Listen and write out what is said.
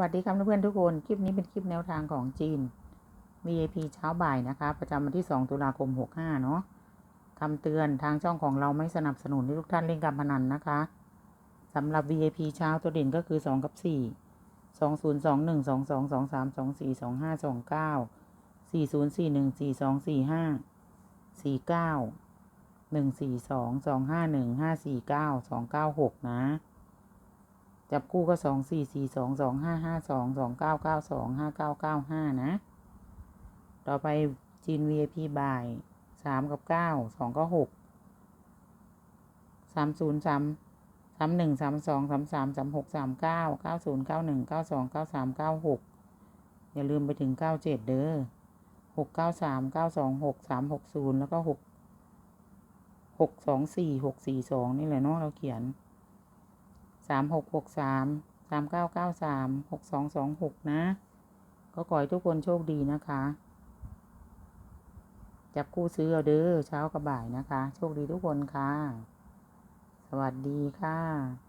วัสดีครับเพื่อนๆทุกคน คลิปนี้เป็นคลิปแนวทางของจีน VIP เช้าบ่ายนะคะ ประจำวันที่ 2 ตุลาคม 65 เนาะคำเตือนทางช่องของเราไม่สนับสนุนให้ทุกท่านเล่นการพนันนะคะสำหรับ VIP เช้าตัวเด่นก็คือ 2 กับ 4 2 0 2 1 2 2 2 3 2 4 2 5 2 9 4 0 4 1 4 2 4 5 4 9 1 4 2 2 5 1 5 4 9 2 9 6 นะ จับคู่ก็สองสี่สี่สองสองห้าห้าสองสองเก้าเก้าสองห้าเก้าเก้าห้านะ ต่อไปจีน VIP บ่ายสามกับเก้าสองก็หกสามศูนย์สามสามหนึ่งสามสองสามสามสามหกสามเก้าเก้าศูนย์เก้าหนึ่งเก้าสองเก้าสามเก้าหกอย่าลืมไปถึงเก้าเจ็ดเด้อหกเก้าสามเก้าสองหกสามหกศูนย์แล้วก็หกหกสองสี่หกสี่สองนี่แหละเนาะเราเขียน สามหกหกสามสามเก้าเก้าสามหกสองสองหกนะ ก็ขอให้ทุกคนโชคดีนะคะ จับคู่ซื้อเอาเด้อเช้ากับบ่ายนะคะ โชคดีทุกคนค่ะ สวัสดีค่ะ